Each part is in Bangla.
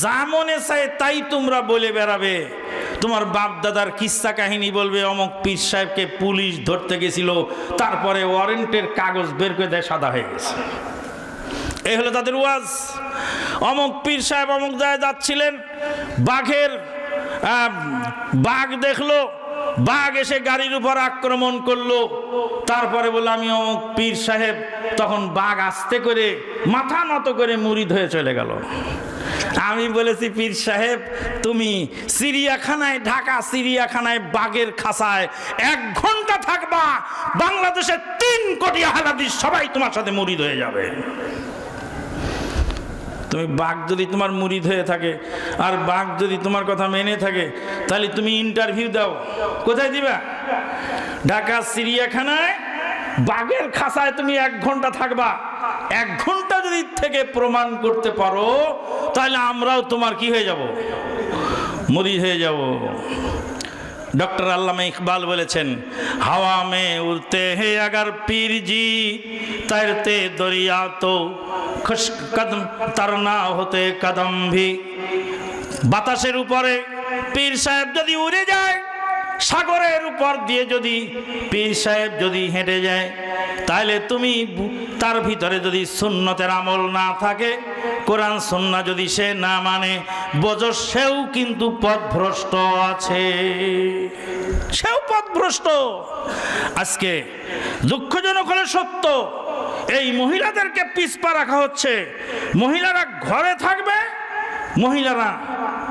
যা মনে চায় তাই তোমরা বলে বেড়াবে। তোমার বাপ দাদার কিস্সা কাহিনী বলবে, অমক পীর সাহেবকে পুলিশ ধরতে গেছিল, তারপরে ওয়ারেন্টের কাগজ বের করে দেয়, সাদা হয়ে গেছে। এই হলো তাদের ওয়াজ। অমক পীর সাহেব অমক জায়গায় যাচ্ছিলেন, বাঘের বাঘ দেখল, বাঘ এসে গাড়ির উপর আক্রমণ করল, তারপরে বলল, আমি অমক পীর সাহেব। তখন বাঘ আস্তে করে, মাথা নত করে মুড়ি ধয়ে চলে গেল। আমি বলেছি, পীর সাহেব, তুমি সিরিয়াখানায়, ঢাকা সিরিয়াখানায় বাঘের খাসায় এক ঘণ্টা থাকবা, বাংলাদেশের তিন কোটি আহালাদি সবাই তোমার সাথে মুড়িদ হয়ে যাবে। তুমি বাঘ যদি তোমার মুড়িদ হয়ে থাকে, আর বাঘ যদি তোমার কথা মেনে থাকে, তাহলে তুমি ইন্টারভিউ দাও। কোথায় দিবা? ঢাকা সিরিয়াখানায় বাঘের খাসায় তুমি এক ঘণ্টা থাকবা। এক ঘণ্টা যদি থেকে প্রমাণ করতে পারো, তাহলে আমরাও তোমার কি হয়ে যাব? মরি হয়ে যাব। ডক্টর আল্লামে ইকবাল বলেছেন, হাওয়া মে উড়তে হে আগার পীরজি তৈরতে দরিয়া তো খুশ কদম তারনা হতে কদম ভি। বাতাসের উপরে পীর সাহেব যদি উড়ে যায় সাগরের উপর দিয়ে যদি পীর সাহেব যদি হেঁটে যায় তাহলে তুমি তার ভিতরে যদি সুন্নতের আমল না থাকে, কোরআন সুন্না যদি সে না মানে বোঝো সেও কিন্তু পথভ্রষ্ট আছে। সেও পথভ্রষ্ট। আজকে দুঃখজনক হলে সত্য, এই মহিলাদেরকে পিছপা রাখা হচ্ছে। মহিলারা ঘরে থাকবে, মহিলারা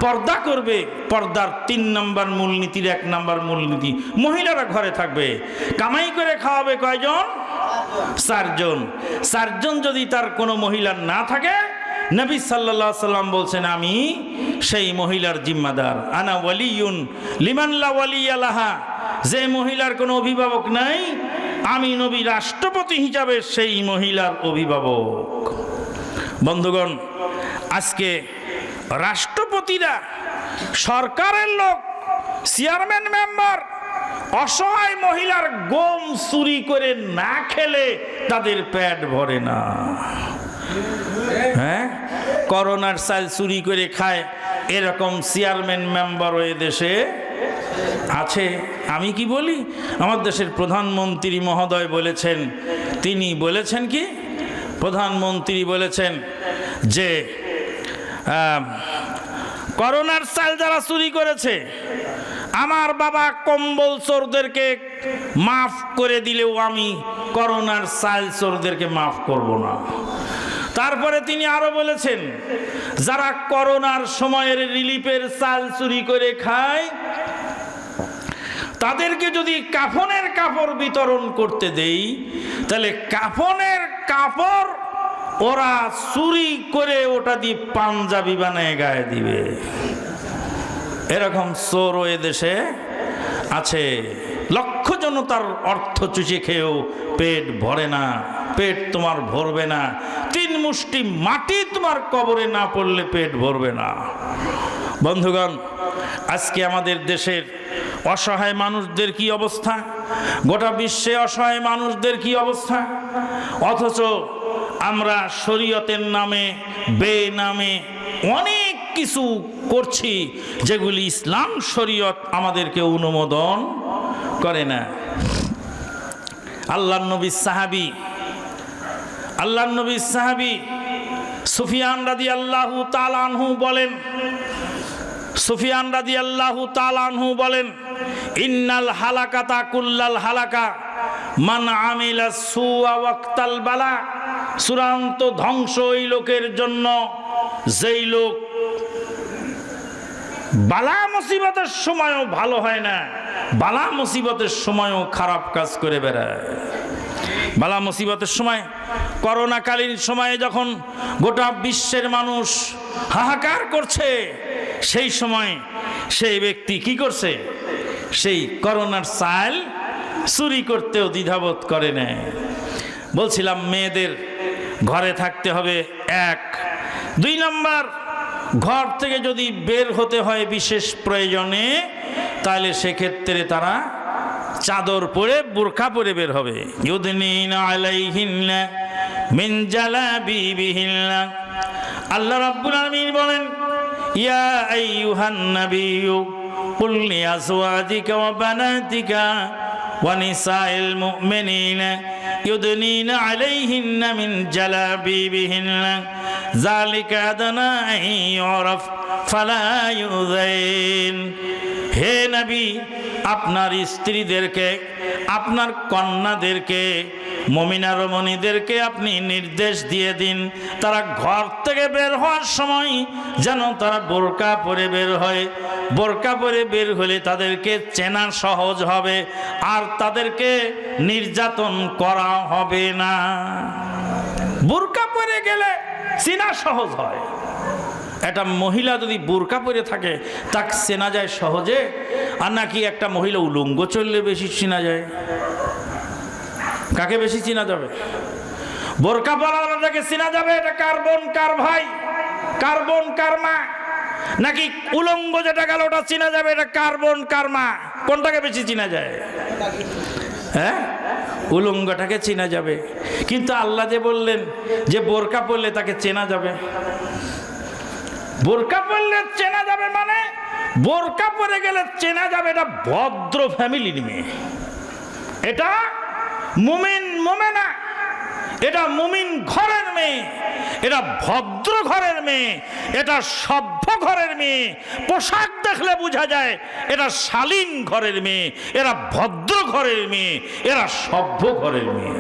পর্দা করবে, পর্দার তিন নম্বর মূলনীতির এক নম্বর মূলনীতি। মহিলারা ঘরে থাকবে, কামাই করে খাওয়াবে কয়জন? চারজন। চারজন যদি তার কোনো মহিলার না থাকে, নবী সাল্লাহ সাল্লাম বলছেন, আমি সেই মহিলার জিম্মাদার। আনা ওয়ালিউন লিমান্লা ওয়ালি আলাহা যে মহিলার কোনো অভিভাবক নাই, আমি নবী রাষ্ট্রপতি হিসাবে সেই মহিলার অভিভাবক। বন্ধুগণ, আজকে রাষ্ট্রপতিরা সরকারের লোক, চেয়ারম্যান মেম্বার, অসহায় মহিলার গম চুরি করে না খেলে তাদের পেট ভরে না। হ্যাঁ? করোনার চাল চুরি করে খায় এরকম চেয়ারম্যান মেম্বারও দেশে আছে। আমি কি বলি? আমার দেশের প্রধানমন্ত্রী মহোদয় বলেছেন, তিনি বলেছেন কি? প্রধানমন্ত্রী বলেছেন যে করোনার চাল যারা চুরি করেছে, আমার বাবা কম্বল চোরদেরকে মাফ করে দিলেও আমি করোনার চাল চোরদেরকে মাফ করব না। তারপরে তিনি আরও বলেছেন, যারা করোনার সময়ের রিলিফের চাল চুরি করে খায়, তাদেরকে যদি কাফনের কাপড় বিতরণ করতে দেই, তাহলে কাফনের কাপড় ওরা চুরি করে ওটা দিয়ে পাঞ্জাবি বানায় গায়ে দিবে। এরকম চোরও দেশে আছে। লক্ষ জনতার অর্থ চুষে খেয়েও পেট ভরে না, পেট তোমার ভরবে না। তিন মুষ্টি মাটি তোমার কবরে না পড়লে পেট ভরবে না। বন্ধুগণ, আজকে আমাদের দেশের অসহায় মানুষদের কি অবস্থা? গোটা বিশ্বে অসহায় মানুষদের কি অবস্থা? অথচ আমরা শরীয়তের নামে বে নামে অনেক কিছু করছি যেগুলি ইসলাম শরীয়ত আমাদেরকে অনুমোদন করে না। আল্লাহ নবী সাহাবি, আল্লাহ নবী সাহাবি সুফিয়ান রাদি আল্লাহু তালানহু বলেন, সুফিয়ান রাদি আল্লাহু তালানহু বলেন, ইন্নাল হালাকাতা কুল্লাল হালাকা, মান আমিলা সুয়া ওয়াক্তাল বালা। চূড়ান্ত ধ্বংস ওই লোকের জন্য যেই লোক বালা মুসিবতের সময়ও ভালো হয় না, বালা মুসিবতের সময়ও খারাপ কাজ করে বেড়ায়। বালা মুসিবতের সময়, করোনাকালীন সময়ে যখন গোটা বিশ্বের মানুষ হাহাকার করছে, সেই সময় সেই ব্যক্তি কি করছে? সেই করোনার চাল চুরি করতেও দ্বিধাবোধ করে নেয়। বলছিলাম, মেয়েদের ঘরে থাকতে হবে এক। দুই নম্বর, ঘর থেকে যদি বের হতে হয় বিশেষ প্রয়োজনে তাহলে সেক্ষেত্রে তারা চাদর পরে, বোরখা পরে বের হবে। আল্লাহ রাব্বুল আলামিন বলেন, ইয়া আইয়ুহান নাবিয়্যু, কুল লিআজওয়াজিকা ওয়া বানাতিকা। ওয়া নিসাইল মুমিনিনা يدنين عليهن من جلابيبهن ذلك أدنى أن يعرف فلا يؤذين হে নবী আপনার স্ত্রীদেরকে আপনার কন্যাদেরকে মমিনা রমণীদেরকে আপনি নির্দেশ দিয়ে দিন তারা ঘর থেকে বের হওয়ার সময় যেন তারা বোরকা পরে বের হয় বোরকা পরে বের হলে তাদেরকে চেনা সহজ হবে, আর তাদেরকে নির্যাতন করা হবে না। বোরকা পরে গেলে চেনা সহজ হয়। একটা মহিলা যদি বোরকা পরে থাকে, তাকে চেনা যায় সহজে, আর নাকি একটা মহিলা উলঙ্গ চললে বেশি চেনা যায়? কাকে বেশি চেনা যাবে? বোরকা পরাওয়ালাটাকে চেনা যাবে? এটা কার বোন, কার ভাই? কার বোন, কার মা? নাকি উলঙ্গ যেটা গেল, ওটা চেনা যাবে, এটা কার্বন বোন কার মা কোনটাকে বেশি চেনা যায়? হ্যাঁ? উলঙ্গটাকে চেনা যাবে। কিন্তু আল্লাহ যে বললেন যে বোরকা পরলে তাকে চেনা যাবে। বোরকা পরলে চেনা যাবে মানে বোরকা পরে গেলে চেনা যাবে, এটা ভদ্র ফ্যামিলির মেয়ে এটা মুমিন, মোমেনা। এটা মুমিন ঘরের মেয়ে, এটা ভদ্র ঘরের মেয়ে, এটা সভ্য ঘরের মেয়ে, পোশাক দেখলে বোঝা যায় এটা শালীন ঘরের মেয়ে, এরা ভদ্র ঘরের মেয়ে, এরা সভ্য ঘরের মেয়ে।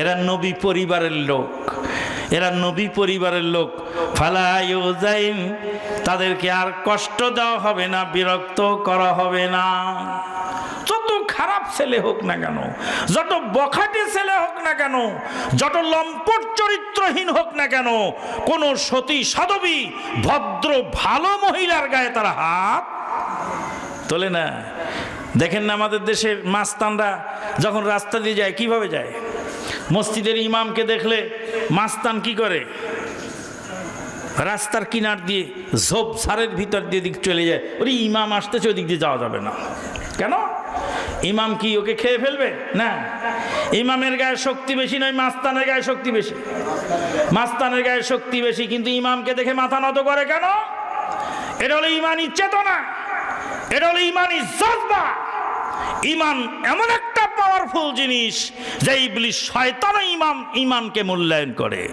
এরা নবী পরিবারের লোক, এরা নবী পরিবারের লোক। ফালাইন তাদেরকে আর কষ্ট দেওয়া হবে না, বিরক্ত করা হবে না। খারাপ ছেলে হোক না কেন, যত বখাটে ছেলে হোক না কেন, যত লম্পট চরিত্রহীন হোক না কেন, কোন সতী সাধবী ভদ্র ভালো মহিলার গায়ে তারা হাত তোলে না। দেখেন না আমাদের দেশের মাস্তানরা যখন রাস্তা দিয়ে যায়, কীভাবে যায়? মসজিদের ইমামকে দেখলে মাস্তান কি করে? রাস্তার কিনার দিয়ে ঝোপ সারের ভিতর দিয়ে দিক চলে যায়। ওরে ইমাম আসতেছে, ওদিক দিয়ে যাওয়া যাবে না। কেন? ইমাম কি ওকে খেয়ে ফেলবে? না। ইমামের গায়ে শক্তি বেশি নয়, মাস্তানের গায়ে শক্তি বেশি। মাস্তানের গায়ে শক্তি বেশি, কিন্তু ইমামকে দেখে মাথা নত করে কেন? এটা হলো ইমানি চেতনা। এটা হলো ইমানি জজবা। ইমান এমন একটা পাওয়ারফুল জিনিস যে ইবলিশ শয়তান ইমাম ইমানকে মূল্যায়ন করে।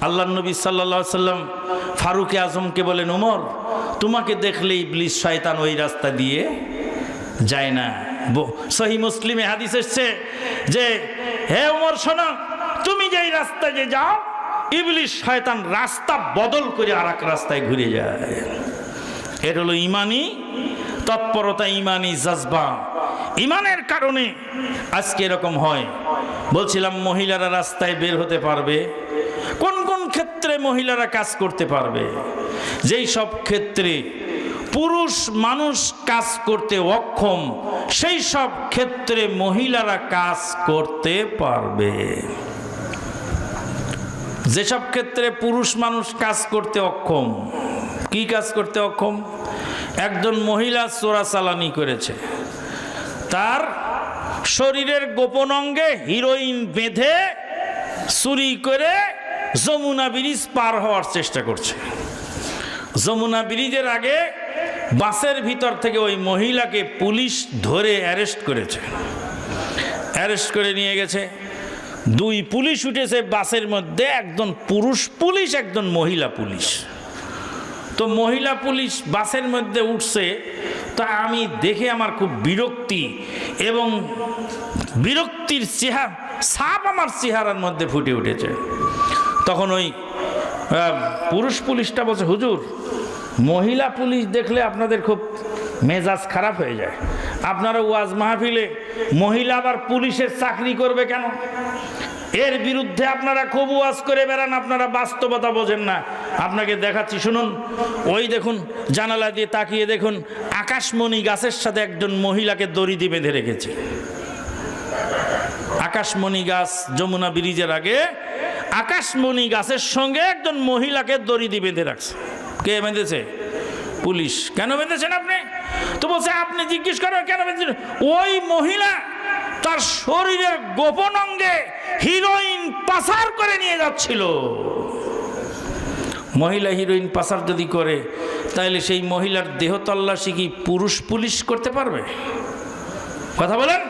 আল্লাহ নবী সাল্লা সাল্লাম ফারুকে আজমকে বলেন, উমর, তোমাকে দেখলে ইবলিশ শয়তান ওই রাস্তা দিয়ে যায় না। সহি মুসলিমে হাদিস এসছে যে, হে উমর শোনো, তুমি যেই রাস্তায় যে যাও, ইবলিশ শয়তান রাস্তা বদল করে আর রাস্তায় ঘুরে যায়। এর হলো ইমানি তৎপরতা, ইমানি জজবা। ইমানের কারণে আজকে এরকম হয়। বলছিলাম, মহিলারা রাস্তায় বের হতে পারবে। কোন কোন ক্ষেত্রে মহিলারা কাজ করতে পারবে? যেই সব ক্ষেত্রে পুরুষ মানুষ কাজ করতে অক্ষম, সেই সব ক্ষেত্রে মহিলারা কাজ করতে পারবে। যেসব ক্ষেত্রে পুরুষ মানুষ কাজ করতে অক্ষম, কি কাজ করতে অক্ষম? একজন মহিলা চোরাচালানি করেছে। তার শরীরের গোপন অঙ্গে হিরোইন বেঁধে চুরি করে যমুনা ব্রিজ পার হওয়ার চেষ্টা করছে। যমুনা ব্রিজের আগে বাসের ভিতর থেকে ওই মহিলাকে পুলিশ ধরে অ্যারেস্ট করেছে। অ্যারেস্ট করে নিয়ে গেছে। দুই পুলিশ উঠেছে বাসের মধ্যে, একজন পুরুষ পুলিশ, একজন মহিলা পুলিশ। তো মহিলা পুলিশ বাসের মধ্যে উঠছে, তা আমি দেখে আমার খুব বিরক্তি এবং বিরক্তির চেহারা, সাপ আমার চেহারার মধ্যে ফুটে উঠেছে। তখন ওই পুরুষ পুলিশটা বলছে, হুজুর মহিলা পুলিশ দেখলে আপনাদের খুব মেজাজ খারাপ হয়ে যায়। আপনারা ওয়াজ মাহফিলে মহিলা আবার পুলিশের চাকরি করবে কেন? এর বিরুদ্ধে আপনারা খুব ওয়াজ করে বেড়ান, আপনারা বাস্তবতা বোঝেন না। আপনাকে দেখাচ্ছি, শুনুন। ওই দেখুন, জানালা দিয়ে তাকিয়ে দেখুন, আকাশমণি গাছের সাথে একজন মহিলাকে দড়ি দিয়ে বেঁধে রেখেছে। আকাশমণি গাছ যমুনা ব্রিজের আগে আকাশমণি গাছের সঙ্গে একজন মহিলাকে দড়ি দিয়ে বেঁধে রাখছে। কে বেঁধেছে? পুলিশ। কেন বেঁধেছেন আপনি? তো বলছে, আপনি জিজ্ঞেস করেন কেন বেঁধেছেন? ওই মহিলা তার শরীরের গোপন অঙ্গে হিরোইন পাচার করে নিয়ে যাচ্ছিল। মহিলা হিরোইন পাচার যদি করে, তাহলে সেই মহিলার দেহ তল্লাশি কি পুরুষ পুলিশ করতে পারবে? কথা বলেন।